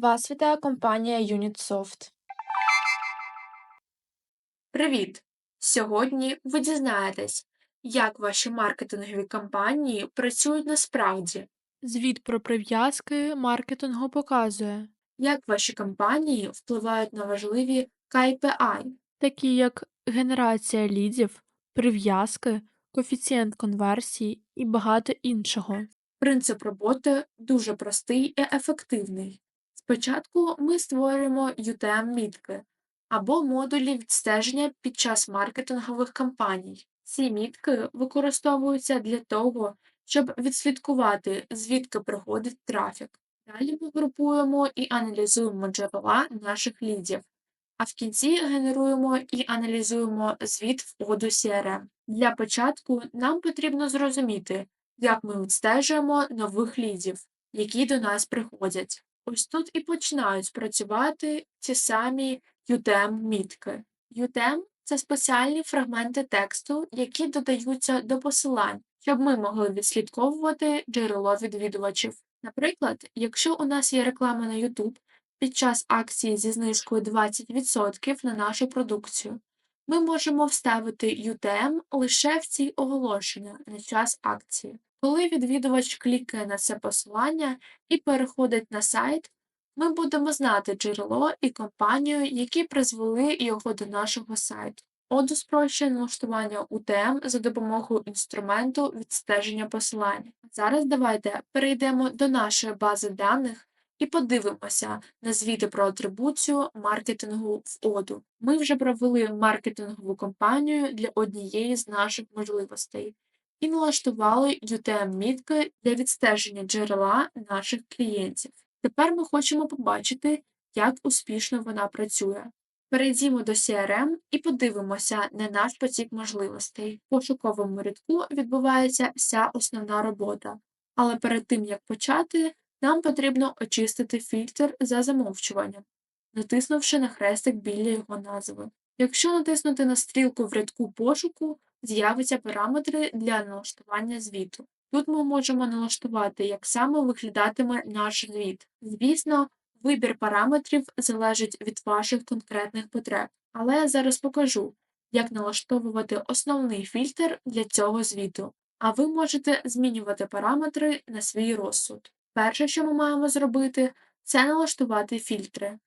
Вас вітає компанія UnitSoft. Привіт! Сьогодні ви дізнаєтесь, як ваші маркетингові кампанії працюють насправді, Звіт про прив'язки маркетингу показує, як ваші кампанії впливають на важливі KPI, такі як генерація лідів, прив'язки, коефіцієнт конверсії і багато іншого. Принцип роботи дуже простий і ефективний. Спочатку ми створюємо UTM-мітки або модулі відстеження під час маркетингових кампаній. Ці мітки використовуються для того, щоб відслідкувати, звідки приходить трафік. Далі ми групуємо і аналізуємо джерела наших лідів, а в кінці генеруємо і аналізуємо звіт входу CRM. Для початку нам потрібно зрозуміти, як ми відстежуємо нових лідів, які до нас приходять. Ось тут і починають працювати ті самі UTM-мітки. UTM – це спеціальні фрагменти тексту, які додаються до посилань, щоб ми могли відслідковувати джерело відвідувачів. Наприклад, якщо у нас є реклама на YouTube під час акції зі знижкою 20% на нашу продукцію, ми можемо вставити UTM лише в ці оголошення на час акції. Коли відвідувач клікає на це посилання і переходить на сайт, ми будемо знати джерело і компанію, які призвели його до нашого сайту. Отже, спрощує налаштування UTM за допомогою інструменту відстеження посилань. Зараз давайте перейдемо до нашої бази даних і подивимося на звіти про атрибуцію маркетингу в оду. Ми вже провели маркетингову кампанію для однієї з наших можливостей і налаштували UTM-мітки для відстеження джерела наших клієнтів. Тепер ми хочемо побачити, як успішно вона працює. Перейдімо до CRM і подивимося на наш потік можливостей. В пошуковому рядку відбувається вся основна робота, але перед тим як почати, нам потрібно очистити фільтр за замовчуванням, натиснувши на хрестик біля його назви. Якщо натиснути на стрілку в рядку пошуку, з'являться параметри для налаштування звіту. Тут ми можемо налаштувати, як саме виглядатиме наш звіт. Звісно, вибір параметрів залежить від ваших конкретних потреб, але я зараз покажу, як налаштовувати основний фільтр для цього звіту, а ви можете змінювати параметри на свій розсуд. Перше, що ми маємо зробити, це налаштувати фільтри.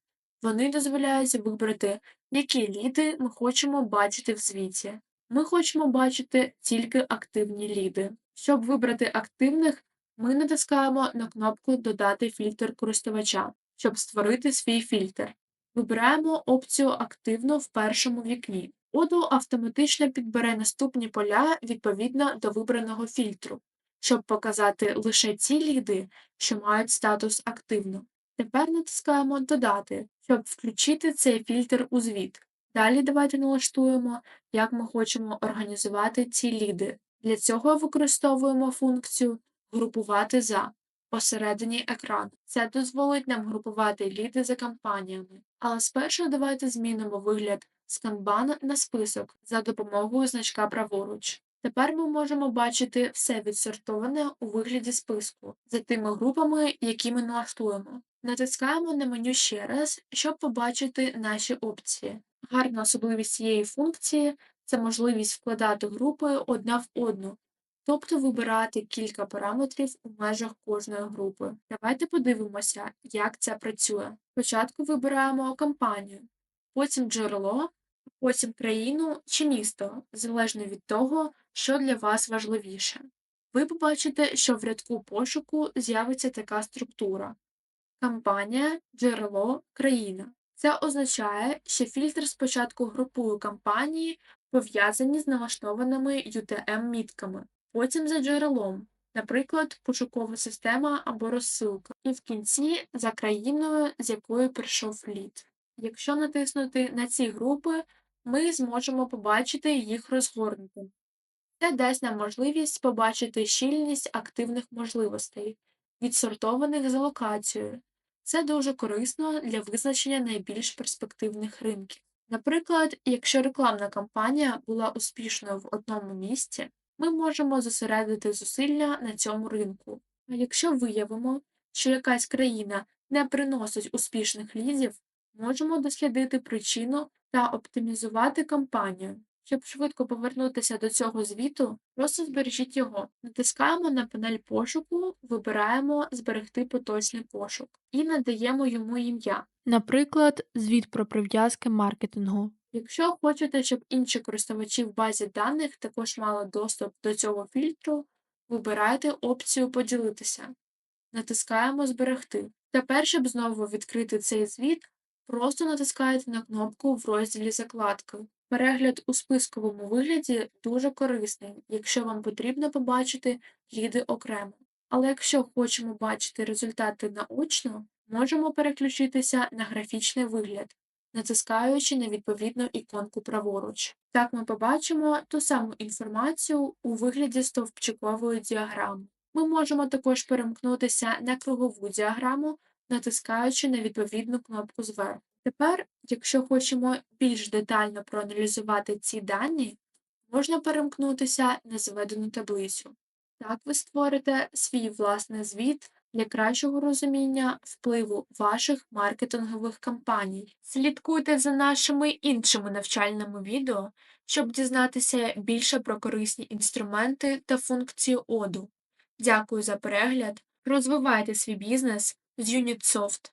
Вони дозволяють вибрати, які ліди ми хочемо бачити в звіті. Ми хочемо бачити тільки активні ліди. Щоб вибрати активних, ми натискаємо на кнопку Додати фільтр користувача, щоб створити свій фільтр. Вибираємо опцію Активно в першому вікні. Odoo автоматично підбере наступні поля відповідно до вибраного фільтру, щоб показати лише ті ліди, що мають статус активно. Тепер натискаємо Додати, щоб включити цей фільтр у звіт. Далі давайте налаштуємо, як ми хочемо організувати ці ліди. Для цього використовуємо функцію Групувати за посередині екрану. Це дозволить нам групувати ліди за кампаніями. Але спершу давайте змінимо вигляд з Kanban на список за допомогою значка праворуч. Тепер ми можемо бачити все відсортоване у вигляді списку за тими групами, які ми налаштуємо. Натискаємо на меню ще раз, щоб побачити наші опції. Гарна особливість цієї функції це можливість вкладати групи одна в одну, тобто вибирати кілька параметрів у межах кожної групи. Давайте подивимося, як це працює. Спочатку вибираємо кампанію, потім джерело, потім країну чи місто, залежно від того, що для вас важливіше. Ви побачите, що в рядку пошуку з'явиться така структура: кампанія, джерело, країна. Це означає, що фільтр спочатку групує кампанії, пов'язані з налаштованими UTM-мітками, потім за джерелом, наприклад, пошукова система або розсилка, і в кінці за країною, з якої прийшов лід. Якщо натиснути на ці групи, ми зможемо побачити їх розгорнути. Це дасть нам можливість побачити щільність активних можливостей, відсортованих за локацією. Це дуже корисно для визначення найбільш перспективних ринків. Наприклад, якщо рекламна кампанія була успішною в одному місці, ми можемо зосередити зусилля на цьому ринку. А якщо виявимо, що якась країна не приносить успішних лідів, можемо дослідити причину та оптимізувати кампанію. Щоб швидко повернутися до цього звіту, просто збережіть його. Натискаємо на панель пошуку, вибираємо Зберегти поточний пошук і надаємо йому ім'я. Наприклад, звіт про прив'язки маркетингу. Якщо хочете, щоб інші користувачі в базі даних також мали доступ до цього фільтру, вибирайте опцію Поділитися. Натискаємо Зберегти. Тепер, щоб знову відкрити цей звіт, просто натискаєте на кнопку в розділі Закладки. Перегляд у списковому вигляді дуже корисний, якщо вам потрібно побачити ліди окремо. Але якщо хочемо бачити результати наочно, можемо переключитися на графічний вигляд натискаючи на відповідну іконку праворуч. Так ми побачимо ту саму інформацію у вигляді стовпчикової діаграми. Ми можемо також перемкнутися на кругову діаграму, натискаючи на відповідну кнопку зверху. Тепер, якщо хочемо більш детально проаналізувати ці дані, можна перемкнутися на зведену таблицю. Так ви створите свій власний звіт для кращого розуміння впливу ваших маркетингових кампаній. Слідкуйте за нашими іншими навчальними відео, щоб дізнатися більше про корисні інструменти та функції оду. Дякую за перегляд. Розвивайте свій бізнес з Unitsoft.